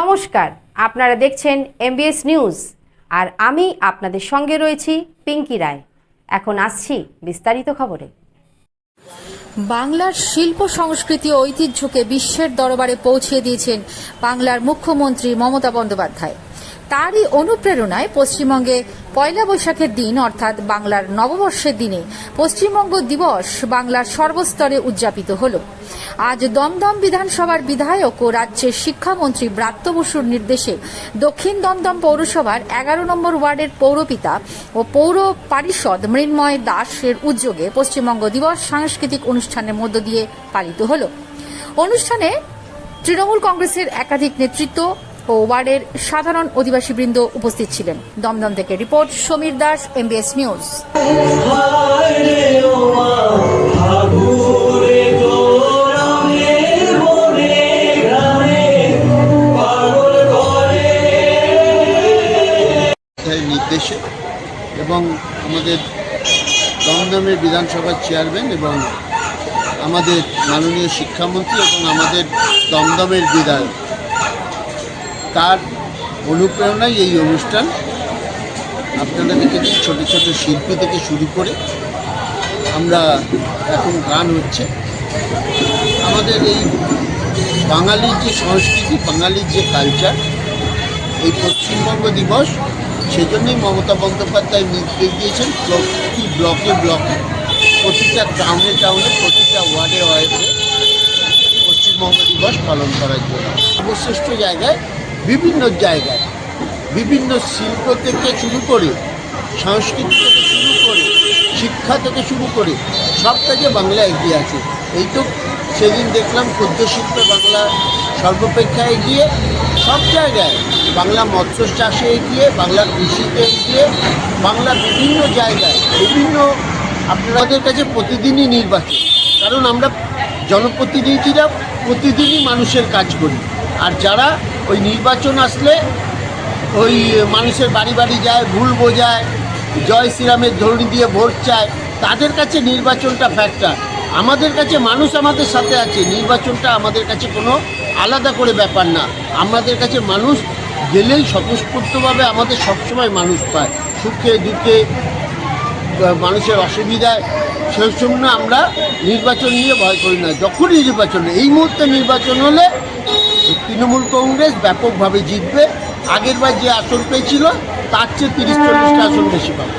নমস্কার, আপনারা দেখছেন এমবিএস নিউজ আর আমি আপনাদের সঙ্গে রয়েছি পিঙ্কি রায়। এখন আসছি বিস্তারিত খবরে। বাংলার শিল্প, সংস্কৃতি ঐতিহ্যকে বিশ্বের দরবারে পৌঁছে দিয়েছেন বাংলার মুখ্যমন্ত্রী মমতা বন্দ্যোপাধ্যায়। তারই অনুপ্রেরণায় পশ্চিমবঙ্গে পয়লা বৈশাখের দিন, অর্থাৎ বাংলার নববর্ষের দিনে পশ্চিমবঙ্গ দিবস বাংলার সর্বস্তরে উদযাপিত হল। আজ দমদম বিধানসভার বিধায়ক ও রাজ্যের শিক্ষামন্ত্রী ব্রাত্য বসুর নির্দেশে দক্ষিণ দমদম পৌরসভার এগারো নম্বর ওয়ার্ডের পৌরপিতা ও পৌর পারিষদ মৃন্ময় দাসের উদ্যোগে পশ্চিমবঙ্গ দিবস সাংস্কৃতিক অনুষ্ঠানের মধ্য দিয়ে পালিত হল। অনুষ্ঠানে তৃণমূল কংগ্রেসের একাধিক নেতৃত্ব ও ওয়ার্ডের সাধারণ অধিবাসীবৃন্দ উপস্থিত ছিলেন। দমদম থেকে report, Samir Das MBS news নির্দেশে এবং আমাদের দমদমের বিধানসভার চেয়ারম্যান এবং আমাদের মাননীয় শিক্ষামন্ত্রী এবং আমাদের দমদমের বিধায়ক তার অনুপ্রেরণায় এই অনুষ্ঠান আপনারা দেখেছেন ছোটো ছোটো শিল্পী থেকে শুরু করে আমরা এখন গান হচ্ছে। আমাদের এই বাঙালির যে সংস্কৃতি, বাঙালির যে কালচার এই পশ্চিমবঙ্গ দিবস, সেজন্যই মমতা বন্দ্যোপাধ্যায় নির্দেশ দিয়েছেন প্রতি ব্লকে ব্লকে, প্রতিটা টাউনে টাউনে প্রতিটা ওয়ার্ডে ওয়ার্ডে পশ্চিমবঙ্গ দিবস পালন করার জন্য। সর্বশ্রেষ্ঠ জায়গায় বিভিন্ন জায়গায়, বিভিন্ন শিল্প থেকে শুরু করে, সংস্কৃতি থেকে শুরু করে, শিক্ষা থেকে শুরু করে, সব কাজে বাংলা এগিয়ে আছে। এই তো সেদিন দেখলাম ক্ষুদ্র শিল্পে বাংলা সর্বাপেক্ষা এগিয়ে, সব জায়গায় বাংলা মৎস্য চাষে এগিয়ে, বাংলা কৃষিতে এগিয়ে, বাংলা বিভিন্ন জায়গায়, বিভিন্ন আপনাদের কাছে প্রতিদিনই নির্বাচন। কারণ আমরা জনপ্রতিনিধিরা প্রতিদিনই মানুষের কাজ করি। আর যারা ওই নির্বাচন আসলে ওই মানুষের বাড়ি বাড়ি যায়, ভুল বোঝায়, জয় শ্রীরামের ধরনি দিয়ে ভোট চায়, তাদের কাছে নির্বাচনটা ফ্যাক্টর আমাদের কাছে মানুষ আমাদের সাথে আছে, নির্বাচনটা আমাদের কাছে কোনো আলাদা করে ব্যাপার না। আমাদের কাছে মানুষ গেলেই স্বতঃস্ফূর্তভাবে আমাদের সবসময় মানুষ পায়। সুখে, দুঃখে, মানুষের অসুবিধায়, সেই জন্য আমরা নির্বাচন নিয়ে ভয় করি না। যখনই নির্বাচন এই মুহূর্তে নির্বাচন হলে তৃণমূল কংগ্রেস ব্যাপকভাবে জিতবে। আগেরবার যে আসন পেয়েছিল, তার চেয়ে তিরিশ, চল্লিশটা আসন বেশি পাবে।